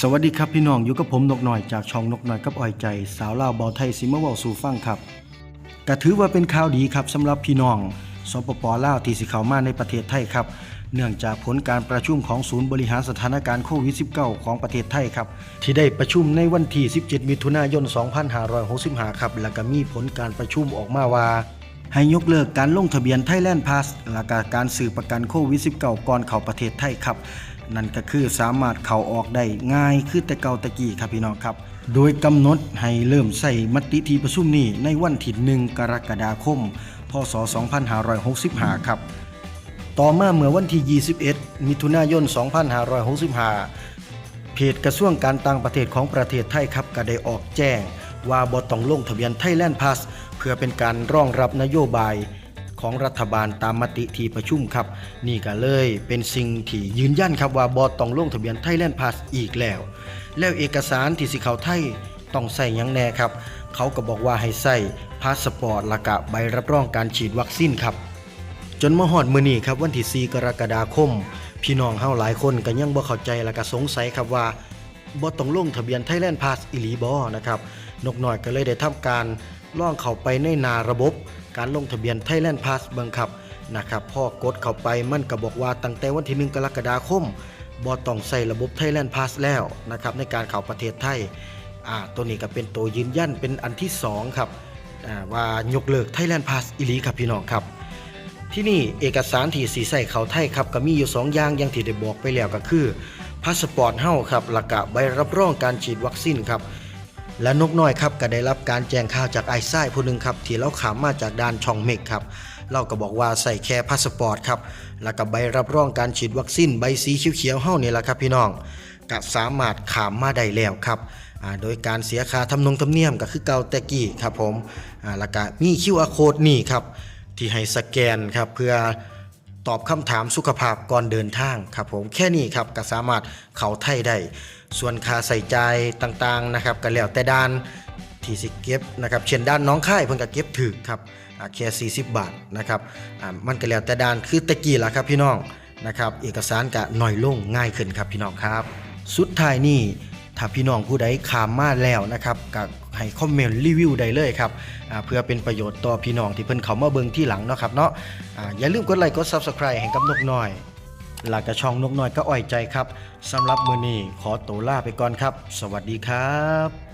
สวัสดีครับพี่น้องอยู่กับผมนกหน่อยจากช่องนกหน่อยกับอ้อยใจ สาวลาวเบาไทยสิมาเว้าสู่ฟังครับก็ถือว่าเป็นข่าวดีครับสำหรับพี่น้องสปปลาวที่สิเข้ามาในประเทศไทยครับ เนื่องจากผลการประชุมของศูนย์บริหารสถานการณ์โควิด -19 ของประเทศไทยครับ ที่ได้ประชุมในวันที่ 17 มิถุนายน 2565 ครับ แล้วก็มีผลการประชุมออกมาว่า ให้ยกเลิกการลงทะเบียน Thailand Pass และกการซื้อประกันโควิด -19 ก่อนเข้าประเทศไทยครับ นั่นก็คือสามารถเข้าออกได้ง่ายคือแต่เก่าตะกี้ครับพี่น้องครับโดยกำหนดให้เริ่มใส่มติที่ประชุมนี้ในวันที่ 1 กรกฎาคม พศ 2565 ครับ ต่อมาเมื่อวันที่ 21 มิถุนายน 2565 เพจกระทรวงการต่างประเทศของประเทศไทยครับก็ได้ออกแจ้ง ว่าบ่ต้องลงทะเบียน Thailand Pass เพื่ื่อเป็นการรองรับนโยบายของรัฐบาลตามมติที่ประชุมครับ นี่ก็เลยเป็นสิ่งที่ยืนยันครับว่าบ่ต้องลงทะเบียน Thailand Pass อีกแล้ว แล้วเอกสารที่สิเข้าไทยต้องใส่ยังแน่ครับ เขาก็บอกว่าให้ใส่พาสปอร์ตละกะใบรับรองการฉีดวัคซีนครับ จนมาฮอดมือนี้ครับวันที่4กรกฎาคม พี่น้องเฮาหลายคนก็ยังบ่เข้าใจและก็สงสัยครับว่าบ่ต้องลงทะเบียน Thailand Pass อีหลีบ่นะครับนกน้อยก็เลยได้ทำการ ล่องเข้าไปในหนาระบบ การลงทะเบียน Thailand Pass เบิ่งครับนะครับพอกดเข้าไปมันก็บอกว่าตั้งแต่วันที่ 1 กรกฎาคมบ่ต้องใส่ระบบ Thailand Pass แล้วนะครับในการเข้าประเทศไทยอ่าตัวนี้ก็เป็นตัวยืนยันเป็นอันที่สองครับอ่าว่ายกเลิก Thailand Pass อีหลีครับพี่น้องครับ ที่นี่เอกสารที่สีใส่เขาไทยครับก็มีอยู่สองอย่างอย่างที่ได้บอกไปแล้วก็คือพาสปอร์ตเฮ้าครับและกะใบรับรองการฉีดวัคซีนครับ และนกน้อยครับก็ได้รับการแจ้งข่าวจากไอ้ไส้ผู้หนึ่งครับที่เราขามมาจากด่านช่องเมกครับเราก็บอกว่าใส่แค่พาสปอร์ตครับแล้วก็ใบรับรองการฉีดวัคซีนใบสีเขียวๆเฮานี่แหละครับพี่น้องก็สามารถขามมาได้แล้วครับโดยการเสียค่าทำนงทำเนียมก็คือเก่าแต่กี้ครับผมอ่าแล้วก็มี QR code นี่ครับที่ให้สแกนครับเพื่อ ตอบคำถามสุขภาพก่อนเดินทางครับผมแค่นี้ครับก็สามารถเข้าไทยได้ส่วนค่าใส่ใจต่างๆนะครับก็แล้วแต่ด้านที่สิเก็บนะครับเช่นด้านน้องค่ายเพิ่นก็เก็บถึกครับอาแค่40 บาทนะครับอ่ามันก็แล้วแต่ด้านคือตะกี้ล่ะครับพี่น้องนะครับเอกสารก็น้อยลงง่ายขึ้นครับพี่น้องครับ สุดท้ายนี่ ถ้าพี่น้องผู้ใดขามมาแล้วนะครับก็ให้คอมเมนต์รีวิวได้เลยครับเพื่อเป็นประโยชน์ต่อพี่น้องที่เพิ่นเขามาเบิ่งที่หลังเนาะครับเนาะอย่าลืมกดไลค์กด Subscribe ให้กับนกน้อยหลักกระช่องนกน้อยก็อ่อยใจครับสำหรับมื้อนี้ขอตัวลาไปก่อนครับ สวัสดีครับ